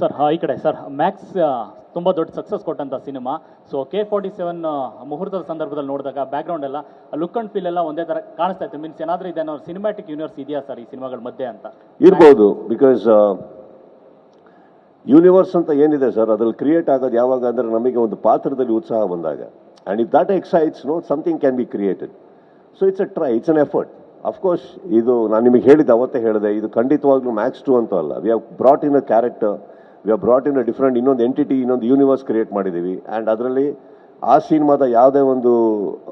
Sir ಈ ಕಡೆ sir Max ತುಂಬ ದೊಡ್ಡ ಸಕ್ಸಸ್ ಕೊಟ್ಟಂತ cinema so K forty seven ಮುಹೂರ್ತದ ಸಂದರ್ಭದಲ್ಲಿ ನೋಡಿದಾಗ ಬ್ಯಾಕ್ಗ್ರೌಂಡ್ ಎಲ್ಲ ಲುಕ್ ಅಂಡ್ ಫೀಲ್ ಎಲ್ಲ ಒಂದೇ ಥರ ಕಾಣಿಸ್ತಾ ಇತ್ತು. ಮೀನ್ಸ್ ಏನಾದರೂ ಇದೆ ಸಿನಿಮ್ಯಾಟಿಕ್ ಯೂನಿವರ್ಸ್ ಇದೆಯಾ ಸರ್ ಈ ಸಿನಿಮಾಗಳ ಮಧ್ಯೆ ಅಂತ? ಇರ್ಬೋದು ಬಿಕಾಸ್ ಯೂನಿವರ್ಸ್ ಅಂತ ಏನಿದೆ ಸರ್, ಅದ್ರಲ್ಲಿ ಕ್ರಿಯೇಟ್ ಆಗೋದು ಯಾವಾಗ ಅಂದ್ರೆ ನಮಗೆ ಒಂದು ಪಾತ್ರದಲ್ಲಿ ಉತ್ಸಾಹ ಬಂದಾಗ. And if that excites know something can be created so it's a try it's an effort of course ಇದು, ನಾನು ನಿಮಗೆ ಹೇಳಿದ್ದೆ ಅವತ್ತೇ ಹೇಳಿದೆ, ಇದು ಖಂಡಿತವಾಗ್ಲೂ ಮ್ಯಾಕ್ಸ್ ಟು ಅಂತ ಅಲ್ಲ. We have brought in a character we are brought in a different ಇನ್ನೊಂದು ಎಂಟಿಟಿ ಇನ್ನೊಂದು ಯೂನಿವರ್ಸ್ ಕ್ರಿಯೇಟ್ ಮಾಡಿದ್ದೀವಿ. ಆ್ಯಂಡ್ ಅದರಲ್ಲಿ ಆ ಸಿನಿಮಾದ ಯಾವುದೇ ಒಂದು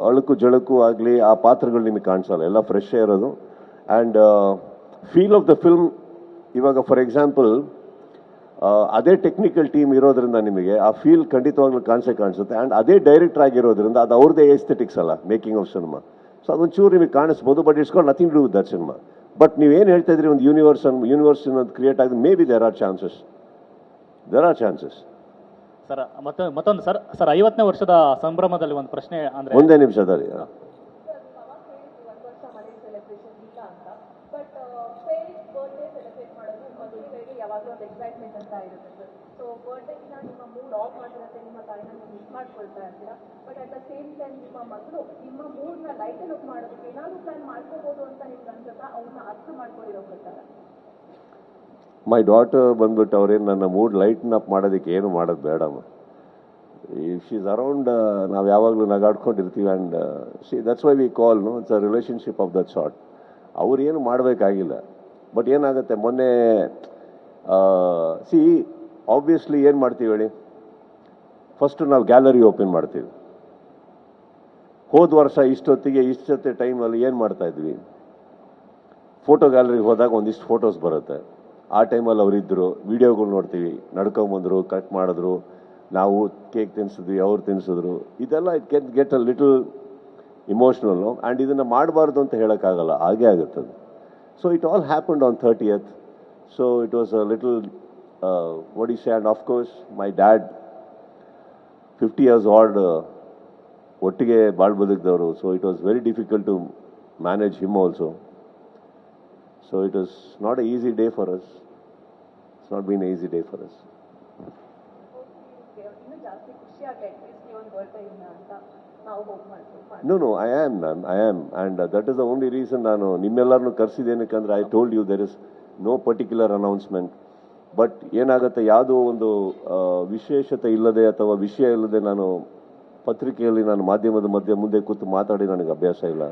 ಅಳುಕು ಜಳುಕು ಆಗಲಿ, ಆ ಪಾತ್ರಗಳು ನಿಮಗೆ ಕಾಣಿಸಲ್ಲ. ಎಲ್ಲ ಫ್ರೆಶ್ಶೇ ಇರೋದು. And feel of the film ಇವಾಗ ಫಾರ್ ಎಕ್ಸಾಂಪಲ್ ಅದೇ ಟೆಕ್ನಿಕಲ್ ಟೀಮ್ ಇರೋದ್ರಿಂದ ನಿಮಗೆ ಆ ಫೀಲ್ ಖಂಡಿತವಾಗ್ಲೂ ಕಾಣಿಸೇ ಕಾಣಿಸುತ್ತೆ. ಆ್ಯಂಡ್ ಅದೇ ಡೈರೆಕ್ಟರ್ ಆಗಿರೋದ್ರಿಂದ ಅದು ಅವ್ರದ್ದೇ ಎಸ್ಥೆಟಿಕ್ಸ್ ಅಲ್ಲ ಮೇಕಿಂಗ್ ಆಫ್ ಸಿನಿಮಾ ಸೊ ಅದೊಂಚೂರು ನಿಮಗೆ ಕಾಣಿಸ್ಬೋದು but it's called nothing do with that cinema but ನೀವೇನು ಹೇಳ್ತಾ ಇದ್ರಿ, ಒಂದು ಯೂನಿವರ್ಸ್ ಯೂನಿವರ್ಸ್ ಅನ್ನೋದು ಕ್ರಿಯೇಟ್ ಆಗಿದೆ maybe there are chances there are chances sir ಮತ್ತೆ ಮತ್ತೊಂದು ಸರ್ ಸರ್ ಐವತ್ತನೇ ವರ್ಷದ ಸಂಭ್ರಮದಲ್ಲಿ ಒಂದು ಪ್ರಶ್ನೆ ಅಂದ್ರೆ ಒಂದೇ ನಿಮಿಷದಲ್ಲಿ ಒಂದು ವರ್ಷ ಮನೆ ಸೆಲೆಬ್ರೇಷನ್ ಇಲ್ಲ ಅಂತ ಬಟ್ ಪೇರೆಂಟ್ಸ್ ಬರ್ಡೇ ಸೆಲೆಬ್ರೇಟ್ ಮಾಡೋದು ಮದುವೆಗೆ ಯಾವಾಗಲೂ ಒಂದು ಎಕ್ಸೈಟ್ಮೆಂಟ್ ಅಂತ ಇರುತ್ತೆ ಸರ್ ಸೊ ಬರ್ಡೇಗಿನ ನಿಮ್ಮ ಮೂಡ್ ಆಫ್ ಆಗಿರುತ್ತೆ ನಿಮ್ಮ ತಾಯಿನ ಮಿಸ್ ಮಾಡ್ಕೊಳ್ತಾ ಇರ್ತೀರಾ? But at the same time ನಿಮ್ಮ ಮಗಳು ನಿಮ್ಮ ಮೂಡ್ನ ಲೈಟನ್ ಅಪ್ ಮಾಡೋದಕ್ಕೆ ಏನಾದರೂ ಪ್ಲಾನ್ ಮಾಡ್ಕೋಬೋದು ಅಂತ ನಿಮ್ಗೆ ಅನ್ಸುತ್ತಾ? ಅವ್ರನ್ನ ಅರ್ಥ ಮಾಡ್ಕೊಂಡಿರೋ ಪ್ರಕಾರ. ಮೈ ಡಾಟರ್ ಬಂದ್ಬಿಟ್ಟು ಅವ್ರೇನು ನನ್ನ ಮೂಡ್ ಲೈಟ್ನ್ ಅಪ್ ಮಾಡೋದಕ್ಕೆ ಏನು ಮಾಡೋದು ಬೇಡಮ್ಮ ಇಫ್ ಶೀಸ್ ಅರೌಂಡ್ ನಾವು ಯಾವಾಗಲೂ ನಗಾಡ್ಕೊಂಡಿರ್ತೀವಿ and she that's why we call know it's a relationship of that short ಅವ್ರು ಏನು ಮಾಡಬೇಕಾಗಿಲ್ಲ. ಬಟ್ ಏನಾಗುತ್ತೆ, ಮೊನ್ನೆ ಸಿ ಆಬ್ವಿಯಸ್ಲಿ ಏನು ಮಾಡ್ತೀವಿ ಹೇಳಿ? ಫಸ್ಟು ನಾವು ಗ್ಯಾಲರಿ ಓಪನ್ ಮಾಡ್ತೀವಿ. ಹೋದ ವರ್ಷ ಇಷ್ಟೊತ್ತಿಗೆ, ಇಷ್ಟೊತ್ತೆ ಟೈಮಲ್ಲಿ ಏನು ಮಾಡ್ತಾಯಿದ್ವಿ ಫೋಟೋ ಗ್ಯಾಲರಿಗೆ ಹೋದಾಗ ಒಂದಿಷ್ಟು ಫೋಟೋಸ್ ಬರುತ್ತೆ. ಆ ಟೈಮಲ್ಲಿ ಅವರಿದ್ದರು ವೀಡಿಯೋಗಳು ನೋಡ್ತೀವಿ. ನಡ್ಕೊಂಬಂದರು ಕಟ್ ಮಾಡಿದ್ರು, ನಾವು ಕೇಕ್ ತಿನ್ಸಿದ್ವಿ, ಅವ್ರು ತಿನ್ಸಿದ್ರು. ಇದೆಲ್ಲ it can get a little emotional and ಇದನ್ನು ಮಾಡಬಾರ್ದು ಅಂತ ಹೇಳೋಕ್ಕಾಗಲ್ಲ, ಹಾಗೆ ಆಗುತ್ತದೆ. So it all happened on thirtieth so it was a little Odisha and of course my dad fifty years old ಒಟ್ಟಿಗೆ ಬಾಳ್ ಬದುಕಿದವರು. So it was very difficult to manage him also so it was not an easy day for us. It's not been an easy day for us No, no, I am, ma'am. I am. And uh, that is the only reason ನಾನು ನಿಮ್ಮೆಲ್ಲರನ್ನು ಕರೆಸಿದ್ದೇನಕ್ಕಂದ್ರೆ I told you there is no particular announcement but ಏನಾಗುತ್ತೆ ಯಾವುದೋ ಒಂದು ವಿಶೇಷತೆ ಇಲ್ಲದೆ ಅಥವಾ ವಿಷಯ ಇಲ್ಲದೆ ನಾನು ಪತ್ರಿಕೆಯಲ್ಲಿ ನಾನು ಮಾಧ್ಯಮದ ಮಧ್ಯೆ ಮುಂದೆ ಕೂತು ಮಾತಾಡಿ ನನಗೆ ಅಭ್ಯಾಸ ಇಲ್ಲ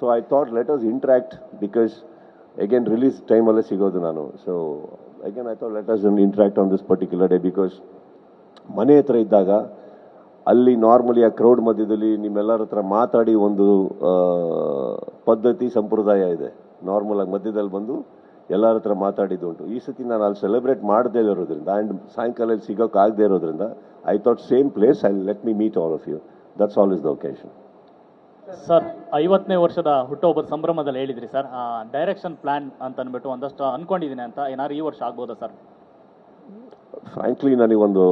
so I thought let us interact because again release ಟೈಮಲ್ಲೇ ಸಿಗೋದು ನಾನು. So again I thought let us interact on this particular day because ಮನೆ ಹತ್ರ ಇದ್ದಾಗ ಅಲ್ಲಿ ನಾರ್ಮಲಿ ಆ ಕ್ರೌಡ್ ಮಧ್ಯದಲ್ಲಿ ನಿಮ್ಮೆಲ್ಲರ ಹತ್ರ ಮಾತಾಡಿ ಒಂದು ಪದ್ಧತಿ ಸಂಪ್ರದಾಯ ಇದೆ. ನಾರ್ಮಲ್ ಆಗಿ ಮಧ್ಯದಲ್ಲಿ ಬಂದು ಎಲ್ಲರ ಹತ್ರ ಮಾತಾಡಿದ್ದು ಉಂಟು. ಈ ಸತಿ ನಾನು ಅಲ್ಲಿ ಸೆಲೆಬ್ರೇಟ್ ಮಾಡದೇ ಇರೋದ್ರಿಂದ ಆ್ಯಂಡ್ ಸಾಯಂಕಾಲ ಸಿಗೋಕ್ಕಾಗದೇ ಇರೋದ್ರಿಂದ I thought same place I let me meet all of you that's all is the occasion sir, ಐವತ್ತನೇ ವರ್ಷದ ಹುಟ್ಟುಹಬ್ಬದ ಸಂಭ್ರಮದಲ್ಲಿ ಹೇಳಿದ್ರಿ ಸರ್. ಡೈರೆಕ್ಷನ್ ಪ್ಲಾನ್ ಅಂತ ಅಂದ್ಬಿಟ್ಟು ಒಂದಷ್ಟು ಅನ್ಕೊಂಡಿದ್ದೀನಿ ಅಂತ. ಏನಾದ್ರು ಈ ವರ್ಷ ಆಗ್ಬೋದಾ ಸರ್? ಫ್ರಾಂಕ್ಲಿ ನನಗೊಂದು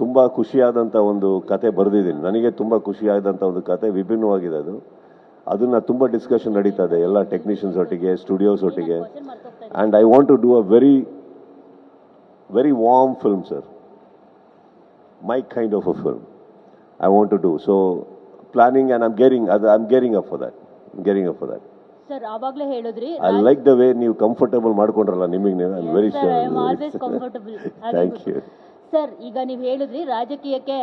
ತುಂಬ ಖುಷಿಯಾದಂಥ ಒಂದು ಕತೆ ಬರೆದಿದ್ದೀನಿ. ನನಗೆ ತುಂಬ ಖುಷಿಯಾದಂಥ ಒಂದು ಕತೆ ವಿಭಿನ್ನವಾಗಿದೆ ಅದು. ಅದನ್ನು ತುಂಬ ಡಿಸ್ಕಷನ್ ನಡೀತಾ ಇದೆ ಎಲ್ಲ ಟೆಕ್ನಿಷಿಯನ್ಸ್ ಒಟ್ಟಿಗೆ ಸ್ಟುಡಿಯೋಸ್ ಒಟ್ಟಿಗೆ. And I want to do a very very warm film sir my kind of a film I want to do so planning and I'm gearing ಅದು I'm gearing up for that gearing up for that sir ಆವಾಗಲೇ ಹೇಳಿದ್ರಿ I like the way ನೀವು comfortable ಮಾಡ್ಕೊಂಡ್ರಲ್ಲ ನಿಮಗೆ ನೀವು. I very always comfortable thank you sir ಈಗ ನೀವು ಹೇಳಿದ್ರಿ ರಾಜಕೀಯಕ್ಕೆ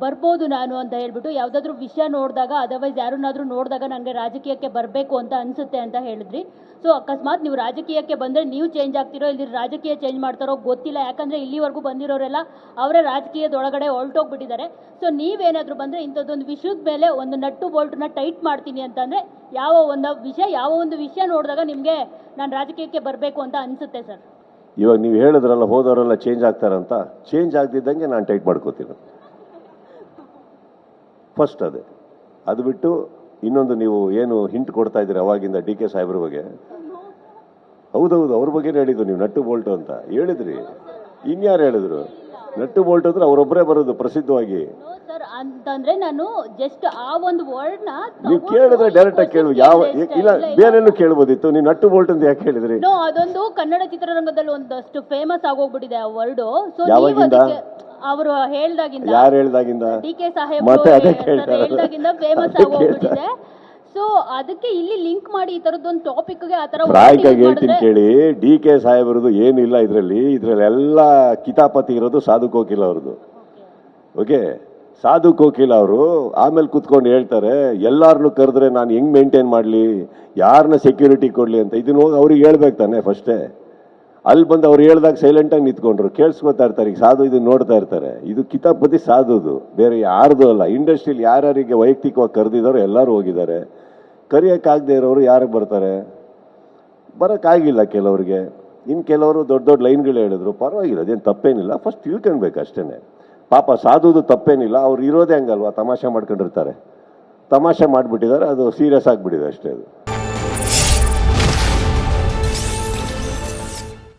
ಬರ್ಬೋದು ನಾನು ಅಂತ ಹೇಳ್ಬಿಟ್ಟು ಯಾವುದಾದ್ರೂ ವಿಷಯ ನೋಡಿದಾಗ ಅದರ್ವೈಸ್ ಯಾರನ್ನಾದರೂ ನೋಡಿದಾಗ ನನಗೆ ರಾಜಕೀಯಕ್ಕೆ ಬರಬೇಕು ಅಂತ ಅನ್ಸುತ್ತೆ ಅಂತ ಹೇಳಿದ್ರಿ. ಸೊ ಅಕಸ್ಮಾತ್ ನೀವು ರಾಜಕೀಯಕ್ಕೆ ಬಂದರೆ ನೀವು ಚೇಂಜ್ ಆಗ್ತಿರೋ ಇಲ್ಲಿ ರಾಜಕೀಯ ಚೇಂಜ್ ಮಾಡ್ತಾರೋ ಗೊತ್ತಿಲ್ಲ. ಯಾಕಂದರೆ ಇಲ್ಲಿವರೆಗೂ ಬಂದಿರೋರೆಲ್ಲ ಅವರೇ ರಾಜಕೀಯದೊಳಗಡೆ ಹೊರಟೋಗ್ಬಿಟ್ಟಿದ್ದಾರೆ. ಸೊ ನೀವೇನಾದರೂ ಬಂದರೆ ಇಂಥದ್ದೊಂದು ವಿಷಯದ ಮೇಲೆ ಒಂದು ನಟ್ಟು ಬೋಲ್ಟನ್ನ ಟೈಟ್ ಮಾಡ್ತೀನಿ ಅಂತಂದರೆ ಯಾವ ಒಂದು ವಿಷಯ, ಯಾವ ಒಂದು ವಿಷಯ ನೋಡಿದಾಗ ನಿಮಗೆ ನಾನು ರಾಜಕೀಯಕ್ಕೆ ಬರಬೇಕು ಅಂತ ಅನಿಸುತ್ತೆ ಸರ್. ಇವಾಗ ನೀವು ಹೇಳಿದ್ರಲ್ಲ, ಹೋದವರೆಲ್ಲ ಚೇಂಜ್ ಆಗ್ತಾರಂತ. ಚೇಂಜ್ ಆಗ್ತಿದ್ದಂಗೆ ನಾನು ಟೈಟ್ ಮಾಡ್ಕೋತೀನಿ. ಫಸ್ಟ್ ಅದೇ. ಅದು ಬಿಟ್ಟು ಇನ್ನೊಂದು ನೀವು ಏನು ಹಿಂಟ್ ಕೊಡ್ತಾ ಇದ್ದೀರಿ ಅವಾಗಿಂದ ಡಿ ಕೆ ಸಾಹೇಬ್ರ ಬಗ್ಗೆ? ಹೌದೌದು, ಅವ್ರ ಬಗ್ಗೆ ಹೇಳಿದ್ರು ನೀವು ನಟ್ಟು ಬೋಲ್ಟು ಅಂತ. ಹೇಳಿದ್ರಿ. ಇನ್ಯಾರು ಹೇಳಿದ್ರು? ನಟ್ಟು ಬೋಲ್ಟ್ ಅಂದ್ರೆ ಅವರೊಬ್ಬರೇ ಬರೋದು ಪ್ರಸಿದ್ಧವಾಗಿ. ನೋ ಸರ್ ಅಂತಂದ್ರೆ ನಾನು ಜಸ್ಟ್ ಆ ಒಂದು ವರ್ಡ್ನ ನೀವು ಕೇಳಿದ್ರೆ ಡೈರೆಕ್ಟ್ ಆಗಿ ಕೇಳು. ಯಾವ ಇಲ್ಲ ಬೇರೆನೂ ಕೇಳ್ಬೋದಿತ್ತು. ನೀವು ನಟ್ಟು ಬೋಲ್ಟ್ ಅಂತ ಯಾಕೆ ಹೇಳಿದ್ರಿ? ನೋ ಅದೊಂದು ಕನ್ನಡ ಚಿತ್ರರಂಗದಲ್ಲಿ ಒಂದಷ್ಟು ಫೇಮಸ್ ಆಗೋಗ್ಬಿಟ್ಟಿದೆ ಆ ವರ್ಡ್ ಸೊ ಯಾವಾಗಿಂದ? ಅವರು ಹೇಳ್ದಾಗಿಂದ ಯಾರು ಹೇಳ್ದಾಗಿಂದ? ಡಿ ಕೆ ಸಾಹೇಬ್ ಮತ್ತೆ ಅದೇ ಹೇಳ್ದಾಗಿಂದ ಫೇಮಸ್ ಆಗೋಗ್ಬಿಟ್ಟಿದೆ. ಸೊ ಅದಕ್ಕೆ ಇಲ್ಲಿ ಲಿಂಕ್ ಮಾಡಿ ಈ ತರದೊಂದು ಟಾಪಿಕ್ಗೆ ಆ ತರ ಆಗಿ ಹೇಳ್ತೀನಿ ಕೇಳಿ ಡಿ ಕೆ ಸಾಹೇಬ್ರದ್ದು ಏನಿಲ್ಲ ಇದರಲ್ಲಿ. ಇದರಲ್ಲಿ ಎಲ್ಲ ಕಿತಾಪತಿ ಇರೋದು ಸಾಧು ಕೋಕಿಲ ಅವ್ರದ್ದು. ಓಕೆ ಸಾಧು ಕೋಕಿಲ ಅವರು ಆಮೇಲೆ ಕುತ್ಕೊಂಡು ಹೇಳ್ತಾರೆ ಎಲ್ಲಾರನ್ನು ಕರೆದ್ರೆ ನಾನು ಹೆಂಗ್ ಮೇಂಟೈನ್ ಮಾಡಲಿ? ಯಾರನ್ನ ಸೆಕ್ಯೂರಿಟಿ ಕೊಡಲಿ ಅಂತ. ಇದನ್ನ ಹೋಗಿ ಅವ್ರಿಗೆ ಹೇಳ್ಬೇಕು ತಾನೆ ಫಸ್ಟೇ ಅಲ್ಲಿ ಬಂದು ಅವ್ರು ಹೇಳ್ದಾಗ ಸೈಲೆಂಟಾಗಿ ನಿಂತ್ಕೊಂಡ್ರು. ಕೇಳಿಸ್ಕೊತಾ ಇರ್ತಾರೆ. ಈಗ ಸಾಧು ಇದನ್ನ ನೋಡ್ತಾ ಇರ್ತಾರೆ. ಇದು ಕಿತಾಪತಿ ಸಾಧುದು. ಬೇರೆ ಯಾರ್ದು ಅಲ್ಲ. ಇಂಡಸ್ಟ್ರಿಯಲ್ಲಿ ಯಾರ್ಯಾರಿಗೆ ವೈಯಕ್ತಿಕವಾಗಿ ಕರೆದಿದ್ದಾರೋ ಎಲ್ಲರೂ ಹೋಗಿದ್ದಾರೆ. ಕರೆಯೋಕ್ಕಾಗದೇ ಇರೋರು ಯಾರಿಗೆ ಬರ್ತಾರೆ? ಬರೋಕ್ಕಾಗಿಲ್ಲ ಕೆಲವರಿಗೆ. ಇನ್ನು ಕೆಲವರು ದೊಡ್ಡ ದೊಡ್ಡ ಲೈನ್ಗಳು ಹೇಳಿದ್ರು. ಪರವಾಗಿಲ್ಲ, ಅದೇನು ತಪ್ಪೇನಿಲ್ಲ. ಫಸ್ಟ್ ತಿಳ್ಕೊಳ್ಬೇಕು ಅಷ್ಟೇ ಪಾಪ ಸಾಧುದು ತಪ್ಪೇನಿಲ್ಲ. ಅವ್ರು ಇರೋದೇ ಹಂಗಲ್ವಾ? ತಮಾಷೆ ಮಾಡ್ಕೊಂಡಿರ್ತಾರೆ. ತಮಾಷೆ ಮಾಡಿಬಿಟ್ಟಿದ್ದಾರೆ. ಅದು ಸೀರಿಯಸ್ ಆಗಿಬಿಟ್ಟಿದೆ ಅಷ್ಟೇ ಅದು.